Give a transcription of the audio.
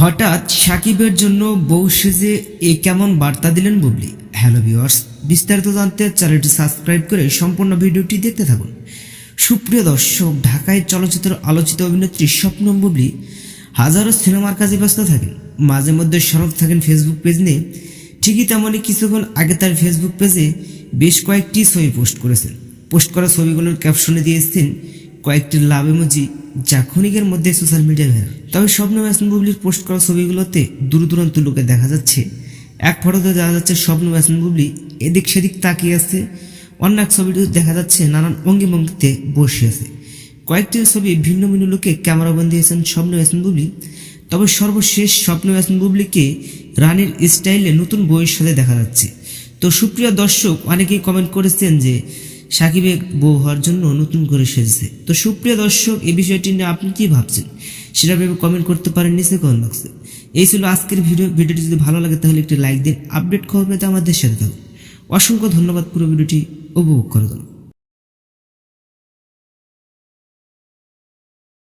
হঠাৎ সাকিবের জন্য বউ সেজে এ কেমন বার্তা দিলেন বুবলি? হ্যালো ভিউয়ার্স বিস্তারিত জানতে চ্যানেলটি সাবস্ক্রাইব করে সম্পূর্ণ ভিডিওটি দেখতে থাকুন। সুপ্রিয় দর্শক, ঢাকায় চলচ্চিত্র আলোচিত অভিনেত্রী স্বপ্ন বুবলি হাজারো সিনেমার কাজে ব্যস্ত থাকেন। মাঝে মধ্যে সরব থাকেন ফেসবুক পেজ নিয়ে। ঠিকই তেমনই কিছুক্ষণ আগে তার ফেসবুক পেজে বেশ কয়েকটি ছবি পোস্ট করেছেন। পোস্ট করা ছবিগুলোর ক্যাপশনে দিয়েছেন কয়েকটি লাভ ইমোজি যা ক্ষণিকের মধ্যে সোশ্যাল মিডিয়ায় ভাইরাল তবে স্বপ্ন ম্যাসন বুবলির পোস্ট করা ছবিগুলোতে দূর দূরান্ত লোকে দেখা যাচ্ছে। এক ফটোতে দেখা যাচ্ছে স্বপ্ন ম্যাসন বুবলি এদিক সেদিক তাকিয়ে আছে। অন্য এক ছবিতে দেখা যাচ্ছে নানান অঙ্গি ভঙ্গিতে বসে আছে। কয়েকটি ছবি ভিন্ন ভিন্ন লোকে ক্যামেরাবন্দি দিয়েছেন স্বপ্ন ম্যাসন বুবলি। তবে সর্বশেষ স্বপ্ন ম্যাসন বুবলিকে রানীর স্টাইলে নতুন বইয়ের সাথে দেখা যাচ্ছে। তো সুপ্রিয় দর্শক, অনেকেই কমেন্ট করেছেন যে সাকিবের বউ হওয়ার জন্য নতুন করে সেজেছে। তো সুপ্রিয় দর্শক, এই বিষয়টি নিয়ে আপনি কি ভাবছেন? সেটা ভেবে কমেন্ট করতে পারেন নিচে কমেন্ট বক্সে এই ছিল আজকের ভিডিও। ভিডিওটি যদি ভালো লাগে তাহলে একটি লাইক দিন আপডেট খবর পেতে আমাদের সাথে থাকুন। অসংখ্য ধন্যবাদ পুরো ভিডিওটি উপভোগ করে দিন